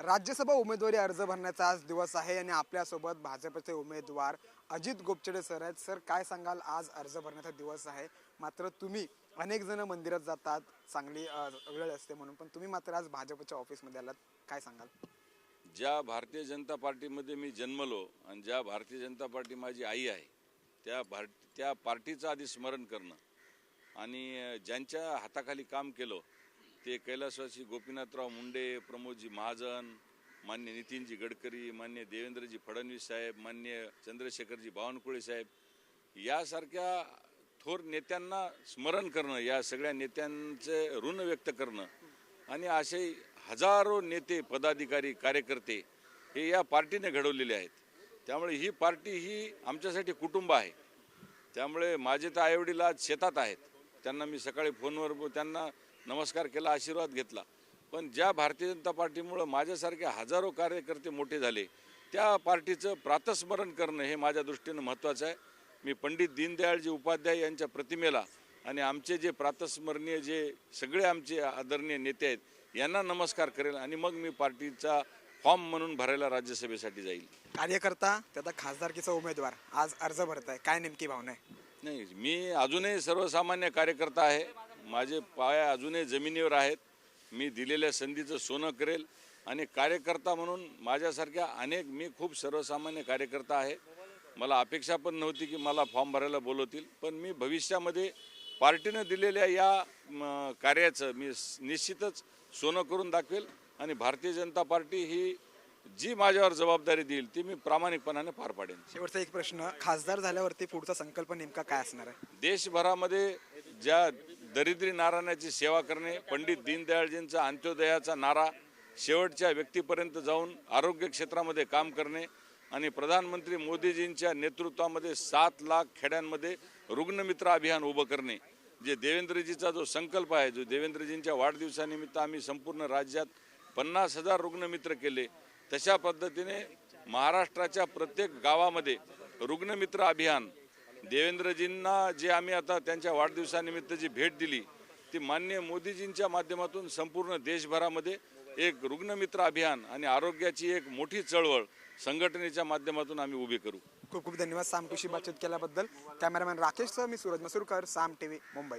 राज्यसभा उमेदवारी अर्ज भरण्याचा आज दिवस आहे आणि आपल्यासोबत भाजपचे उमेदवार अजित गोपचडे सर आहेत. सर काय सांगाल? आज अर्ज भरण्याचा दिवस आहे. मात्र तुम्ही अनेक जण मंदिरात जातात चांगली वेळ असते म्हणून. पण तुम्ही मात्र आज भाजपच्या ऑफिसमध्ये आलात. काय सांगाल? ज्या भारतीय जनता पार्टीमध्ये मी जन्मलो आणि ज्या भारतीय जनता पार्टी माझी आई आहे त्या भार त्या पार्टीचं आधी स्मरण करणं आणि ज्यांच्या हाताखाली काम केलं ते कैलासवासी गोपीनाथराव मुंडे प्रमोदजी महाजन मान्य नितीनजी गडकरी मान्य देवेंद्रजी फडणवीस साहेब मान्य चंद्रशेखरजी बावनकुळे साहेब यासारख्या थोर नेत्यांना स्मरण करणं या सगळ्या नेत्यांचे ऋण व्यक्त करणं आणि असे हजारो नेते पदाधिकारी कार्यकर्ते हे या पार्टीने घडवलेले आहेत. त्यामुळे ही पार्टी ही आमच्यासाठी कुटुंब आहे. त्यामुळे माझे तर आईवडील आज शेतात आहेत. त्यांना मी सकाळी फोनवर त्यांना नमस्कार केला आशीर्वाद घेतला. पण ज्या भारतीय जनता पार्टीमुळं माझ्यासारखे हजारो कार्यकर्ते मोठे झाले त्या पार्टीचं प्रातस्मरण करणं हे माझ्या दृष्टीनं महत्त्वाचं आहे. मी पंडित दीनदयाळजी उपाध्याय यांच्या प्रतिमेला आणि आमचे जे प्रातस्मरणीय जे सगळे आमचे आदरणीय नेते आहेत यांना नमस्कार करेल आणि मग मी पार्टीचा फॉर्म म्हणून भरायला राज्यसभेसाठी जाईल. कार्यकर्ता त्याचा खासदारकीचा उमेदवार आज अर्ज भरताय. काय नेमकी भावना आहे? नाही मी अजूनही सर्वसामान्य कार्यकर्ता आहे. माझे पाय अजूनही जमिनीवर आहेत. मी दिलेल्या संधीचं सोनं करेल आणि कार्यकर्ता म्हणून माझ्यासारख्या अनेक मी खूप सर्वसामान्य कार्यकर्ता आहे. मला अपेक्षा पण नव्हती की मला फॉर्म भरायला बोलवतील पण मी भविष्यामध्ये पार्टीनं दिलेल्या या कार्याचं मी निश्चितच सोनं करून दाखवेल आणि भारतीय जनता पार्टी ही जी माझ्यावर जबाबदारी देईल ती मी प्रामाणिकपणाने पार पाडेन. शेवटचा एक प्रश्न खासदार झाल्यावरती पुढचा संकल्प नेमका काय असणार आहे? देशभरामध्ये ज्या दरिद्री नारायणाची सेवा करणे पंडित दीनदयाळजींचा अंत्योदयाचा नारा शेवटच्या व्यक्तीपर्यंत जाऊन आरोग्य क्षेत्रामध्ये काम करणे आणि प्रधानमंत्री मोदीजींच्या नेतृत्वामध्ये सात लाख खेड्यांमध्ये रुग्णमित्र अभियान उभं करणे जे देवेंद्रजीचा जो संकल्प आहे जो देवेंद्रजींच्या वाढदिवसानिमित्त आम्ही संपूर्ण राज्यात पन्नास हजार रुग्णमित्र केले तशा पद्धतीने महाराष्ट्राच्या प्रत्येक गावामध्ये रुग्णमित्र अभियान देवेंद्रजींना जे आम्ही आता त्यांच्या वाढदिवसानिमित्त जी भेट दिली ती मान्य मोदीजींच्या माध्यमातून संपूर्ण देशभरामध्ये एक रुग्णमित्र अभियान आणि आरोग्याची एक मोठी चळवळ संघटनेच्या माध्यमातून आम्ही उभी करू. खूप खूप धन्यवाद. सामकुशी बातचीत केल्याबद्दल. कॅमेरामॅन राकेशसह मी सूरज मसूरकर साम टीव्ही मुंबई.